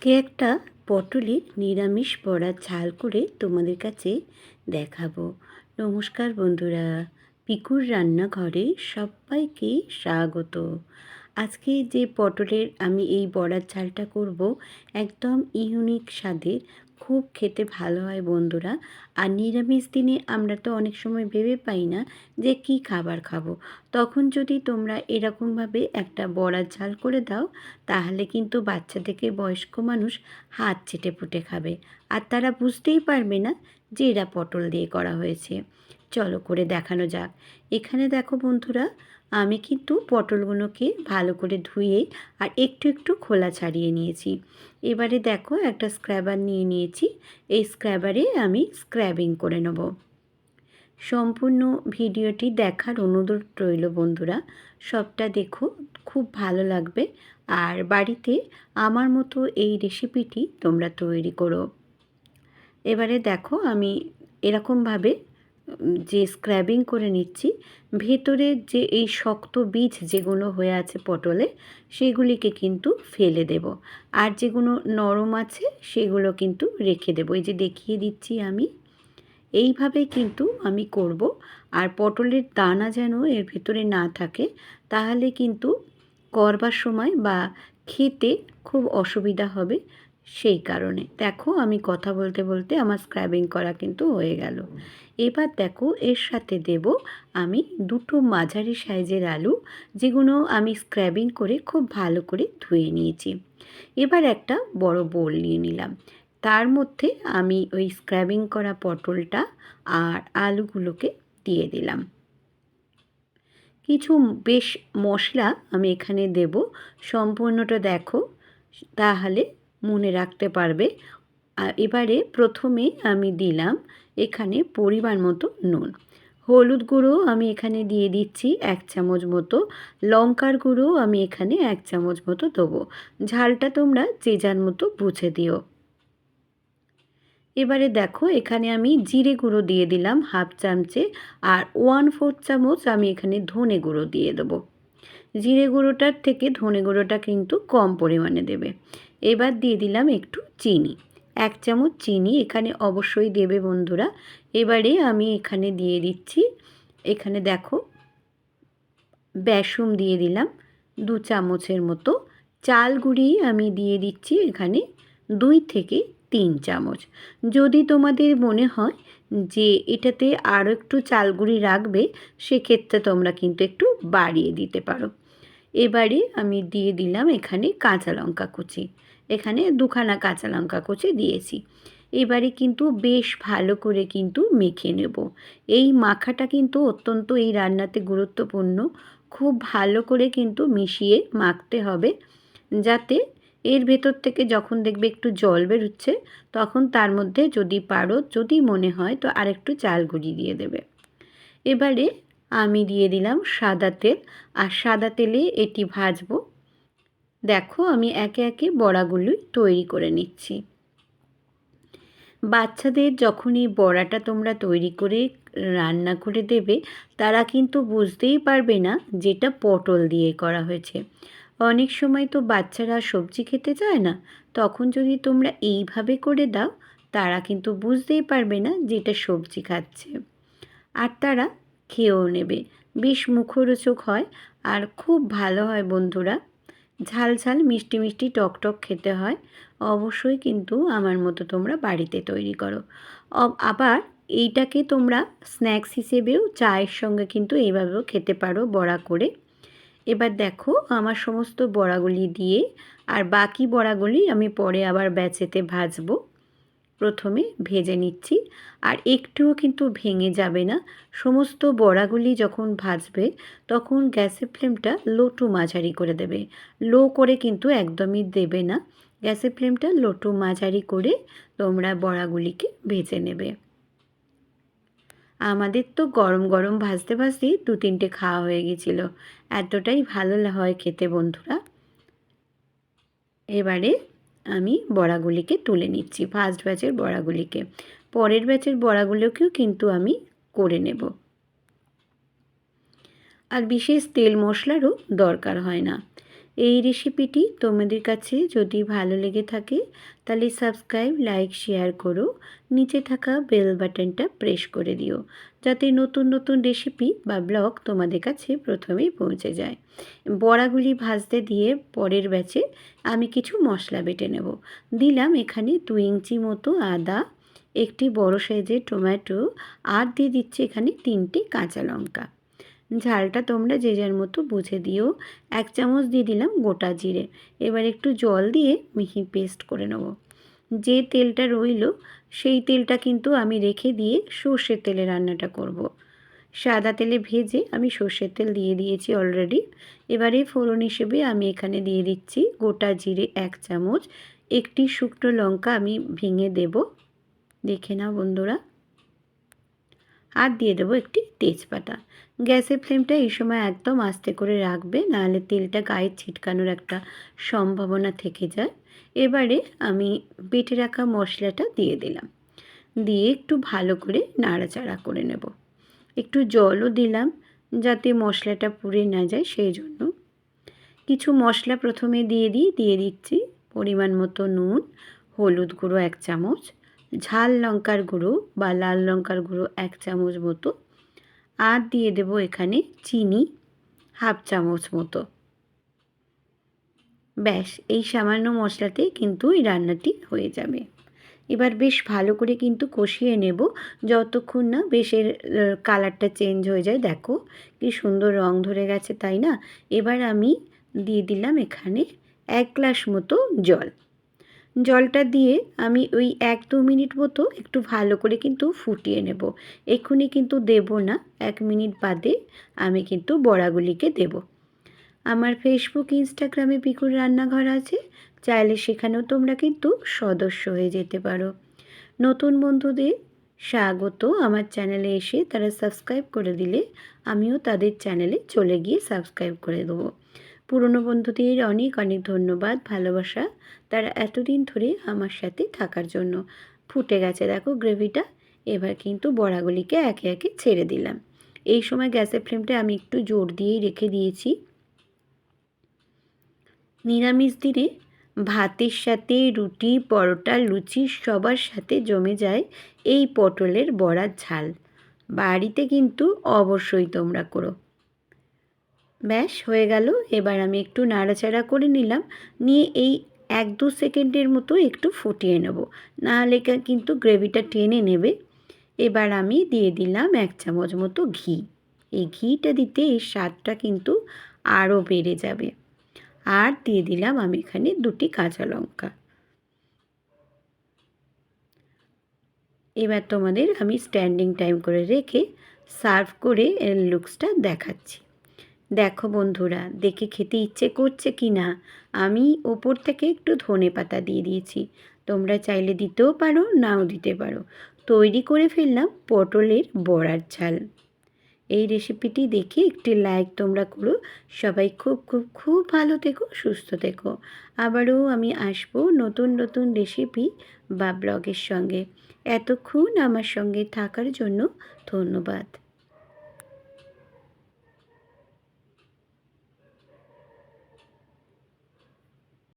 আজকে একটা পটলের নিরামিষ বড়া ঝাল করে তোমাদের কাছে দেখাবো। নমস্কার বন্ধুরা, পিকুর রান্নাঘরে সবাইকে স্বাগত। আজকে যে পটলের আমি এই বড়ার ঝালটা করব, একদম ইউনিক স্বাদের, খুব খেতে ভালো হয় বন্ধুরা। আর নিরামিষ দিনে আমরা তো অনেক সময় ভেবে পাই না যে কি খাবার খাব। তখন যদি তোমরা এরকমভাবে একটা বড়ার ঝাল করে দাও, তাহলে কিন্তু বাচ্চা থেকে বয়স্ক মানুষ হাত চেটে পুটে খাবে। আর তারা বুঝতেই পারবে না যে এরা পটল দিয়ে করা হয়েছে। চলো করে দেখানো যাক। এখানে দেখো বন্ধুরা আমি কিন্তু পটলগুলোকে ভালো করে ধুয়ে আর একটু একটু খোলা ছাড়িয়ে নিয়েছি। এবারে দেখো একটা স্ক্র্যাবার নিয়ে নিয়েছি। এই স্ক্র্যাবারে আমি স্ক্র্যাবিং করে নেব। সম্পূর্ণ ভিডিওটি দেখার অনুরোধ রইল বন্ধুরা। সবটা দেখো, খুব ভালো লাগবে। আর বাড়িতে আমার মতো এই রেসিপিটি তোমরা তৈরি করো। এবারে দেখো আমি এরকমভাবে যে স্ক্র্যাবিং করে নিচ্ছি ভেতরের যে এই শক্ত বীজ যেগুলো হয়ে আছে পটলে, সেগুলিকে কিন্তু ফেলে দেব। আর যেগুলো নরম আছে, সেগুলো কিন্তু রেখে দেবো। এই যে দেখিয়ে দিচ্ছি আমি এইভাবে কিন্তু আমি করব। আর পটলের দানা যেন এর ভেতরে না থাকে, তাহলে কিন্তু করবার সময় বা খেতে খুব অসুবিধা হবে। সেই কারণে। দেখো, আমি কথা বলতে বলতে আমার স্ক্র্যাবিং করা কিন্তু হয়ে গেল। এবার দেখো, এর সাথে দেব আমি দুটো মাঝারি সাইজের আলু, যেগুলো আমি স্ক্র্যাবিং করে খুব ভালো করে ধুয়ে নিয়েছি। এবার একটা বড় বোল নিয়ে নিলাম। তার মধ্যে আমি ওই স্ক্র্যাবিং করা পটলটা আর আলুগুলোকে দিয়ে দিলাম। কিছু বেশ মশলা আমি এখানে দেব। সম্পূর্ণটা দেখো, তাহলে মনে রাখতে পারবে। এবারে প্রথমে আমি দিলাম এখানে পরিমাণ মতো নুন। হলুদ গুঁড়ো আমি এখানে দিয়ে দিচ্ছি এক চামচ মতো। লঙ্কার গুঁড়ো আমি এখানে এক চামচ মতো দেবো। ঝালটা তোমরা যে যার মতো বুঝে দিও। এবারে দেখো এখানে আমি জিরে গুঁড়ো দিয়ে দিলাম হাফ চামচে আর ওয়ান ফোর্থ চামচ আমি এখানে ধনে গুঁড়ো দিয়ে দেবো। জিরে গুঁড়োটার থেকে ধনে গুঁড়োটা কিন্তু কম পরিমাণে দেবে। এবার দিয়ে দিলাম একটু চিনি। এক চামচ চিনি এখানে অবশ্যই দেবে বন্ধুরা। এবারে আমি এখানে দিয়ে দিচ্ছি, এখানে দেখো বেসম দিয়ে দিলাম দু চামচের মতো। চাল গুঁড়ি আমি দিয়ে দিচ্ছি এখানে দুই থেকে তিন চামচ। যদি তোমাদের মনে হয় যে এটাতে আরও একটু চালগুড়ি রাখবে, সেক্ষেত্রে তোমরা কিন্তু একটু বাড়িয়ে দিতে পারো। এবারে আমি দিয়ে দিলাম এখানে কাঁচা লঙ্কা কুচি। এখানে দুখানা কাঁচা লঙ্কা কুচি দিয়েছি। এবারে কিন্তু বেশ ভালো করে কিন্তু মেখে নেব। এই মাখাটা কিন্তু অত্যন্ত এই রান্নাতে গুরুত্বপূর্ণ। খুব ভালো করে কিন্তু মিশিয়ে মাখতে হবে যাতে এর ভেতর থেকে যখন দেখবে একটু জল বেরোচ্ছে, তখন তার মধ্যে যদি পারো, যদি মনে হয় তো আরেকটু চাল গুঁড়ি দিয়ে দেবে। এবারে আমি দিয়ে দিলাম সাদা তেল। আর সাদা তেলে এটি ভাজবো। দেখো, আমি একে একে বড়াগুলোই তৈরি করে নিচ্ছি। বাচ্চাদের যখন এই বড়াটা তোমরা তৈরি করে রান্না করে দেবে, তারা কিন্তু বুঝতেই পারবে না যেটা পটল দিয়ে করা হয়েছে। অনেক সময় তো বাচ্চারা সবজি খেতে চায় না, তখন যদি তোমরা এইভাবে করে দাও, তারা কিন্তু বুঝতেই পারবে না যে এটা সবজি খাচ্ছে। আর তারা খেয়েও নেবে। বেশ মুখরোচক হয়, আর খুব ভালো হয় বন্ধুরা। ঝাল ঝাল মিষ্টি মিষ্টি, টক টক খেতে হয়। অবশ্যই কিন্তু আমার মতো তোমরা বাড়িতে তৈরি করো। আবার এইটাকে তোমরা স্ন্যাক্স হিসেবেও চায়ের সঙ্গে কিন্তু এইভাবেও খেতে পারো বড়া করে। এবার দেখো আমার সমস্ত বড়াগুলি দিয়ে আর বাকি বড়াগুলি আমি পরে আবার ব্যাচেতে ভাজবো। প্রথমে ভেজে নিচ্ছি। আর একটুও কিন্তু ভেঙে যাবে না। সমস্ত বড়াগুলি যখন ভাজবে, তখন গ্যাসের ফ্লেমটা লো টু মাঝারি করে দেবে। লো করে কিন্তু একদমই দেবে না। গ্যাসের ফ্লেমটা লো টু মাঝারি করে তোমরা বড়াগুলিকে ভেজে নেবে। আমাদের তো গরম গরম ভাজতে ভাজতেই দু তিনটে খাওয়া হয়ে গেছিল। এতটাই ভালো হয় খেতে বন্ধুরা। এবারে আমি বড়াগুলিকে তুলে নিচ্ছি ফার্স্ট ব্যাচের বড়াগুলিকে। পরের ব্যাচের বড়াগুলোকেও কিন্তু আমি করে নেব। আর বিশেষ তেল মশলারও দরকার হয় না। এই রেসিপিটি তোমাদের কাছে যদি ভালো লেগে থাকে, তাহলে সাবস্ক্রাইব লাইক শেয়ার করো। নিচে থাকা বেল বাটনটা প্রেস করে দিও। যাতে নতুন নতুন রেসিপি বা ব্লগ তোমাদের কাছে প্রথমেই পৌঁছে যায়। বড়াগুলি ভাজতে দিয়ে পরের ব্যাচে আমি কিছু মশলা বেটে নেব। দিলাম এখানে দু ইঞ্চি মতো আদা, একটি বড় সাইজের টমেটো, আর দিয়ে দিচ্ছে এখানে তিনটে কাঁচা লঙ্কা। ঝালটা তোমরা যে যার মতো বুঝে দিও। এক চামচ দিয়ে দিলাম গোটা জিরে। এবার একটু জল দিয়ে মিহি পেস্ট করে নেব। যে তেলটা রইল, সেই তেলটা কিন্তু আমি রেখে দিয়ে সর্ষের তেলে রান্নাটা করব। সাদা তেলে ভেজে আমি সর্ষের তেল দিয়ে দিয়েছি অলরেডি এবারে ফোড়ন হিসেবে আমি এখানে দিয়ে দিচ্ছি গোটা জিরে এক চামচ, একটি শুকনো লঙ্কা আমি ভেঙে দেব। দেখে নাও বন্ধুরা। আর দিয়ে দেবো একটি তেজপাতা। গ্যাসের ফ্লেমটা এই সময় একদম আস্তে করে রাখবে, নাহলে তেলটা গায়ে ছিটকানোর একটা সম্ভাবনা থেকে যায়। এবারে আমি বেটে রাখা মশলাটা দিয়ে দিলাম। দিয়ে একটু ভালো করে নাড়াচাড়া করে নেব। একটু জলও দিলাম যাতে মশলাটা পুড়ে না যায় সেই জন্য। কিছু মশলা প্রথমে দিয়ে দিই, দিয়ে দিচ্ছি পরিমাণ মতো নুন, হলুদ গুঁড়ো এক চামচ, ঝাল লঙ্কার গুঁড়ো বা লাল লঙ্কার গুঁড়ো এক চামচ মতো আর দিয়ে দেব এখানে চিনি হাফ চামচ মতো। ব্যাস, এই সামান্য মশলাতে কিন্তু এই রান্নাটি হয়ে যাবে। এবার বেশ ভালো করে কিন্তু কষিয়ে নেব। যতক্ষণ না বেশের কালারটা চেঞ্জ হয়ে যায়, দেখো কি সুন্দর রং ধরে গেছে, তাই না? এবার আমি দিয়ে দিলাম এখানে এক গ্লাস মতো জল। জলটা দিয়ে আমি ওই এক দু মিনিট মতো একটু ভালো করে কিন্তু ফুটিয়ে নেব। এক্ষুনি কিন্তু দেব না, এক মিনিট বাদে আমি কিন্তু বড়াগুলিকে দেব। আমার ফেসবুক ইনস্টাগ্রামে পিকুর রান্নাঘর আছে, চাইলে সেখানেও তোমরা কিন্তু সদস্য হয়ে যেতে পারো। নতুন বন্ধুদের স্বাগত। আমার চ্যানেলে এসে তারা সাবস্ক্রাইব করে দিলে আমিও তাদের চ্যানেলে চলে গিয়ে সাবস্ক্রাইব করে দেবো। পুরনো বন্ধুদের অনেক অনেক ধন্যবাদ, ভালোবাসা তারা এতদিন ধরে আমার সাথে থাকার জন্য। ফুটে গেছে দেখো গ্রেভিটা, এবার কিন্তু বড়াগুলিকে একে একে ছেড়ে দিলাম। এই সময় গ্যাসের ফ্লেমটা আমি একটু জোর দিয়েই রেখে দিয়েছি। নিরামিষ দিনে ভাতের সাথে, রুটি, পরোটা, লুচি সবার সাথে জমে যায় এই পটলের বড়ার ঝাল। বাড়িতে কিন্তু অবশ্যই তোমরা করো। ব্যাস, হয়ে গেল। এবার আমি একটু নাড়াচাড়া করে নিলাম। নিয়ে এই এক দু সেকেন্ডের মতো একটু ফুটিয়ে নেব। নাহলে কিন্তু গ্রেভিটা টেনে নেবে। এবার আমি দিয়ে দিলাম এক চামচ মতো ঘি। এই ঘিটা দিতে এই স্বাদটা কিন্তু আরও বেড়ে যাবে। আর দিয়ে দিলাম আমি এখানে দুটি কাঁচা লঙ্কা। এবার তোমাদের আমি স্ট্যান্ডিং টাইম করে রেখে সার্ভ করে এর লুকসটা দেখাচ্ছি। দেখো বন্ধুরা, দেখে খেতে ইচ্ছে করছে কি না? আমি ওপর থেকে একটু ধনে পাতা দিয়ে দিয়েছি। তোমরা চাইলে দিতেও পারো, নাও দিতে পারো। তৈরি করে ফেললাম পটলের বড়ার ঝাল। এই রেসিপিটি দেখে একটি লাইক তোমরা করো। সবাই খুব খুব খুব ভালো থেকো, সুস্থ থেকো। আবারও আমি আসব নতুন নতুন রেসিপি বা ব্লগের সঙ্গে। এতক্ষণ আমার সঙ্গে থাকার জন্য ধন্যবাদ।